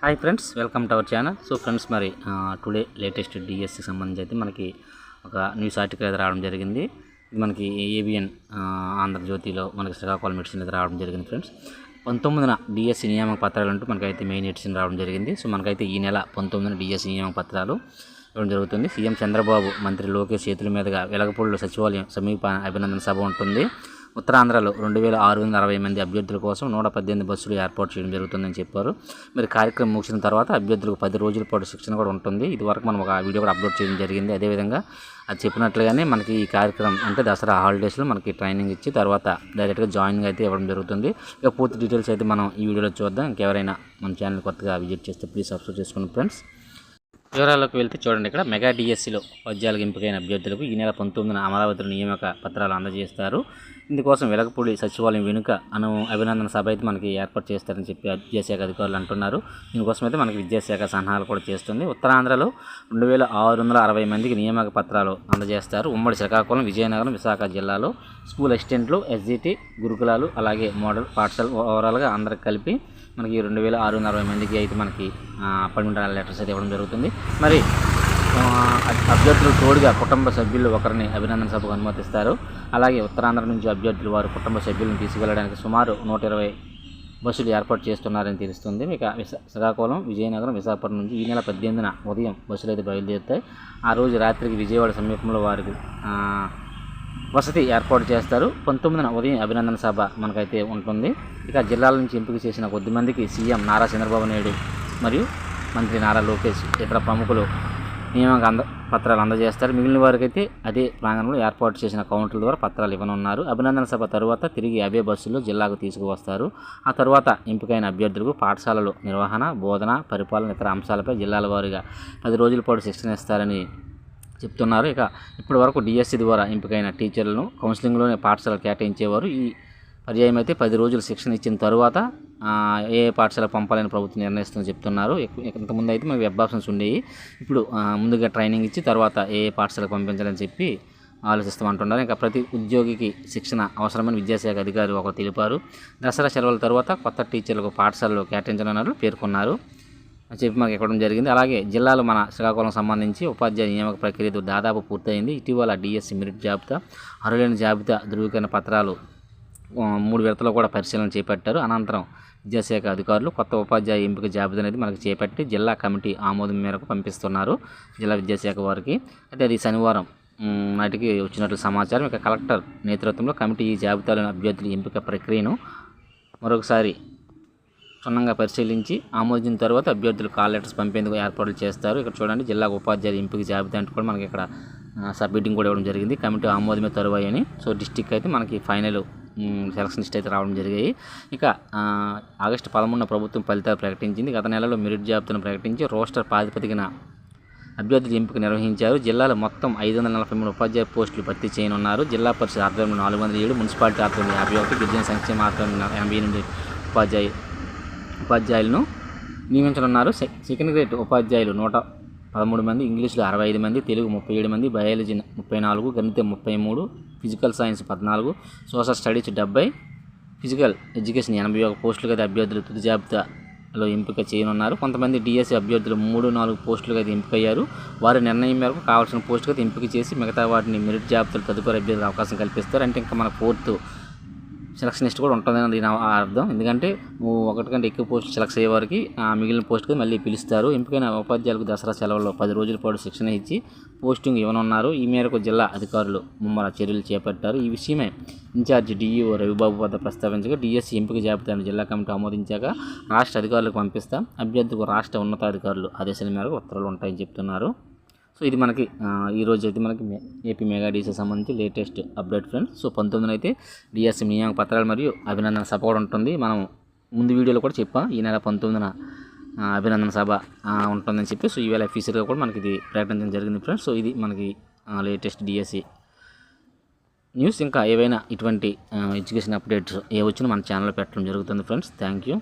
Hi friends welcome to our channel. So friends మరి today latest DSC సంబంధించి అయితే మనకి ఒక న్యూస్ ఆర్టికల్ అయితే రావడం జరిగింది. ఇది మనకి ఏబిఎన్ ఆంధ్రజ్యోతిలో మనకి శ్రీకాకుళం మెడిసిన్ అయితే రావడం జరిగింది ఫ్రెండ్స్. పంతొమ్మిదిన డిఎస్సి నియామక పత్రాలు అంటూ మనకైతే మెయిన్ ఎడిషన్ రావడం జరిగింది. సో మనకైతే ఈ నెల పంతొమ్మిదిన డిఎస్సి నియామక పత్రాలు ఇవ్వడం జరుగుతుంది. సీఎం చంద్రబాబు మంత్రి లోకేష్ చేతుల మీదుగా వెలగపూడిలో సచివాలయం సమీప అభినందన సభ ఉంటుంది. ఉత్తరాంధ్రలో రెండు వేల ఆరు వందల అరవై మంది అభ్యర్థుల కోసం నూట పద్దెనిమిది బస్సులు ఏర్పాటు చేయడం జరుగుతుందని చెప్పారు. మరి కార్యక్రమం ముగిసిన తర్వాత అభ్యర్థులకు పది రోజుల పాటు శిక్షణ కూడా ఉంటుంది. ఇది వరకు మనం ఒక వీడియో కూడా అప్లోడ్ చేయడం జరిగింది. అదేవిధంగా అది చెప్పినట్లుగానే మనకి ఈ కార్యక్రమం అంటే దసరా హాలిడేస్లో మనకి ట్రైనింగ్ ఇచ్చి తర్వాత డైరెక్ట్గా జాయినింగ్ అయితే ఇవ్వడం జరుగుతుంది. ఇక పూర్తి డీటెయిల్స్ అయితే మనం ఈ వీడియోలో చూద్దాం. ఇంకెవరైనా మన ఛానల్ కొత్తగా విజిట్ చేస్తే ప్లీజ్ సబ్స్క్రైబ్ చేసుకోండి ఫ్రెండ్స్ వివరాల్లోకి వెళ్తే చూడండి ఇక్కడ. మెగా డిఎస్సిలో పద్యాలకు ఎంపికైన అభ్యర్థులకు ఈ నెల పంతొమ్మిదిన అమరావతిలో నియామక పత్రాలు అందజేస్తారు. ఇందుకోసం వెలగపూడి సచివాలయం వెనుక అను అభినందన సభ అయితే మనకి ఏర్పాటు చేస్తారని చెప్పి విద్యాశాఖ అధికారులు అంటున్నారు. దీనికోసం అయితే మనకి విద్యాశాఖ సలహాలు కూడా చేస్తుంది. ఉత్తరాంధ్రలో రెండు వేల ఆరు వందల అరవై మందికి నియామక పత్రాలు అందజేస్తారు. ఉమ్మడి శ్రీకాకుళం విజయనగరం విశాఖ జిల్లాలో స్కూల్ అసిస్టెంట్లు ఎస్జిటి గురుకులాలు అలాగే మోడల్ పాఠశాల ఓవరాల్గా అందరికి కలిపి మనకి రెండు వేల ఆరు వందల అరవై మందికి అయితే మనకి అపాయింట్మెంట్ లెటర్స్ అయితే ఇవ్వడం జరుగుతుంది. మరి అభ్యర్థులు తోడుగా కుటుంబ సభ్యులు ఒకరిని అభినందన సభకు అనుమతిస్తారు. అలాగే ఉత్తరాంధ్ర నుంచి అభ్యర్థులు వారు కుటుంబ సభ్యులను తీసుకెళ్ళడానికి సుమారు నూట ఇరవై బస్సులు ఏర్పాటు చేస్తున్నారని తెలుస్తుంది. ఇక శ్రీకాకుళం విజయనగరం విశాఖపట్నం నుంచి ఈ నెల పద్దెనిమిదిన ఉదయం బస్సులు అయితే బయలుదేరుతాయి. ఆ రోజు రాత్రికి విజయవాడ సమీపంలో వారికి వసతి ఏర్పాటు చేస్తారు. పంతొమ్మిదిన ఉదయం అభినందన సభ మనకైతే ఉంటుంది. ఇక జిల్లాల నుంచి ఎంపిక చేసిన కొద్ది మందికి సీఎం నారా చంద్రబాబు నాయుడు మరియు మంత్రి నారా లోకేష్ ఇతర ప్రముఖులు నియామక అంద పత్రాలు అందజేస్తారు. మిగిలిన వారికైతే అదే ప్రాంగణంలో ఏర్పాటు చేసిన కౌంటర్ల ద్వారా పత్రాలు ఇవ్వనున్నారు. అభినందన సభ తర్వాత తిరిగి అవే బస్సుల్లో జిల్లాకు తీసుకువస్తారు. ఆ తర్వాత ఎంపికైన అభ్యర్థులకు పాఠశాలలు నిర్వహణ బోధన పరిపాలన ఇతర అంశాలపై జిల్లాల వారీగా పది రోజుల పాటు శిక్షణ ఇస్తారని చెప్తున్నారు. ఇక ఇప్పటి వరకు డిఎస్సి ద్వారా ఎంపికైన టీచర్లను కౌన్సిలింగ్లోనే పాఠశాల కేటాయించేవారు. ఈ పర్యాయం అయితే పది రోజులు శిక్షణ ఇచ్చిన తర్వాత ఏ పాఠశాల పంపాలని ప్రభుత్వం నిర్ణయిస్తుందని చెప్తున్నారు. ఇంతకుముందు అయితే మేము వెబ్ ఆప్షన్స్ ఉండేవి. ఇప్పుడు ముందుగా ట్రైనింగ్ ఇచ్చి తర్వాత ఏ పాఠశాలకు పంపించాలని చెప్పి ఆలోచిస్తామంటున్నారు ఇంకా ప్రతి ఉద్యోగికి శిక్షణ అవసరమని విద్యాశాఖ అధికారి ఒకరు తెలిపారు. దసరా సెలవుల తర్వాత కొత్త టీచర్లకు పాఠశాలలో కేటాయించాలన్నారు పేర్కొన్నారు. అని చెప్పి మనకి ఇవ్వడం జరిగింది. అలాగే జిల్లాలో మన శ్రీకాకుళం సంబంధించి ఉపాధ్యాయ నియామక ప్రక్రియ దాదాపు పూర్తయింది. ఇటీవల డిఎస్సి మెరిట్ జాబితా అర్హులైన జాబితా ధృవీకరణ పత్రాలు మూడు విడతలో కూడా పరిశీలన చేపట్టారు. అనంతరం విద్యాశాఖ అధికారులు కొత్త ఉపాధ్యాయ ఎంపిక జాబితా అనేది మనకి చేపట్టి జిల్లా కమిటీ ఆమోదం మేరకు పంపిస్తున్నారు జిల్లా విద్యాశాఖ వారికి. అయితే అది శనివారం నాటికి వచ్చినట్లు సమాచారం. ఇక కలెక్టర్ నేతృత్వంలో కమిటీ ఈ జాబితాలోని అభ్యర్థుల ఎంపిక ప్రక్రియను మరొకసారి క్షుణ్ణంగా పరిశీలించి ఆమోదించిన తర్వాత అభ్యర్థులు కాల్ లెటర్స్ పంపేందుకు ఏర్పాట్లు చేస్తారు. ఇక్కడ చూడండి జిల్లా ఉపాధ్యాయుల ఎంపిక జాబితా అంటే కూడా మనకి ఇక్కడ సబ్మిటింగ్ కూడా ఇవ్వడం జరిగింది. కమిటీ ఆమోదమే తరువాయని అని సో డిస్టిక్ అయితే మనకి ఫైనల్ సెలక్షన్ లిస్ట్ అయితే రావడం జరిగాయి. ఇక ఆగస్టు పదమూడున ప్రభుత్వం ఫలితాలు ప్రకటించింది. గత నెలలో మెరిట్ జాబితాను ప్రకటించి రోస్టర్ ప్రాతిపదికన అభ్యర్థుల ఎంపిక నిర్వహించారు. జిల్లాలో మొత్తం ఐదు వందల నలభై మూడు ఉపాధ్యాయ పోస్టులు భర్తీ చేయనున్నారు. జిల్లా పరిషత్ ఆధ్వర్యంలో నాలుగు వందల ఏడు మున్సిపాలిటీ ఆధ్వర్యంలో యాభై ఒకటి గిరిజన సంక్షేమ ఆధ్వర్యంలో ఎనభై ఎనిమిది ఉపాధ్యాయ ఉపాధ్యాయులను నియమించనున్నారు. సె- సెకండ్ గ్రేడ్ ఉపాధ్యాయులు నూట పదమూడు మంది ఇంగ్లీష్లో అరవై ఐదు మంది తెలుగు ముప్పై ఏడు మంది బయాలజీ ముప్పై నాలుగు గణితం ముప్పై మూడు ఫిజికల్ సైన్స్ పద్నాలుగు సోషల్ స్టడీస్ డెబ్బై ఫిజికల్ ఎడ్యుకేషన్ ఎనభై ఒక పోస్టులుగా అయితే అభ్యర్థులు తుది జాబితాలో ఎంపిక చేయనున్నారు. కొంతమంది డిఎస్సి అభ్యర్థులు మూడు నాలుగు పోస్టులుగా అయితే ఎంపికయ్యారు. వారి నిర్ణయం మేరకు కావాల్సిన పోస్టుగా అయితే ఎంపిక చేసి మిగతా వాటిని మెరిట్ జాబితాలు తదుపరి అభ్యర్థులకు అవకాశం కల్పిస్తారు. అంటే ఇంకా మన ఫోర్త్ సెలక్షన్ లిస్ట్ కూడా ఉంటుందని దీని అర్థం. ఎందుకంటే ఒకటి కంటే ఎక్కువ పోస్ట్ సెలెక్ట్ అయ్యే వారికి ఆ మిగిలిన పోస్ట్కి మళ్ళీ పిలుస్తారు. ఎంపికైన ఉపాధ్యాయులకు దసరా సెలవుల్లో పది రోజుల పాటు శిక్షణ ఇచ్చి పోస్టింగ్ ఇవ్వనున్నారు. ఈ మేరకు జిల్లా అధికారులు ముమ్మర చర్యలు చేపట్టారు. ఈ విషయమై ఇన్ఛార్జ్ డిఈఓ రవిబాబు వద్ద ప్రస్తావించగా డిఎస్సి ఎంపిక జాబితాను జిల్లా కమిటీ ఆమోదించాక రాష్ట్ర అధికారులకు పంపిస్తాం. అభ్యర్థులకు రాష్ట్ర ఉన్నతాధికారులు ఆదేశాల మేరకు ఉత్తర్వులు ఉంటాయని చెప్తున్నారు. సో ఇది మనకి ఈరోజు ఈ రోజు అయితే మనకి ఏపీ మెగా డీసీ సంబంధించి లేటెస్ట్ అప్డేట్ ఫ్రెండ్స్. సో పంతొమ్మిదిన అయితే డిఎస్సి నియామక పత్రాలు మరియు అభినందన సభ కూడా ఉంటుంది. మనం ముందు వీడియోలో కూడా చెప్పాం ఈ నెల పంతొమ్మిదిన అభినందన సభ ఉంటుందని చెప్పి. సో ఈవేళ ఫీచర్గా కూడా మనకి ఇది ప్రకటించడం జరిగింది ఫ్రెండ్స్. సో ఇది మనకి లేటెస్ట్ డిఎస్సి న్యూస్. ఇంకా ఏవైనా ఇటువంటి ఎడ్యుకేషన్ అప్డేట్స్ ఏ వచ్చినా మన ఛానల్లో పెట్టడం జరుగుతుంది ఫ్రెండ్స్. Thank you.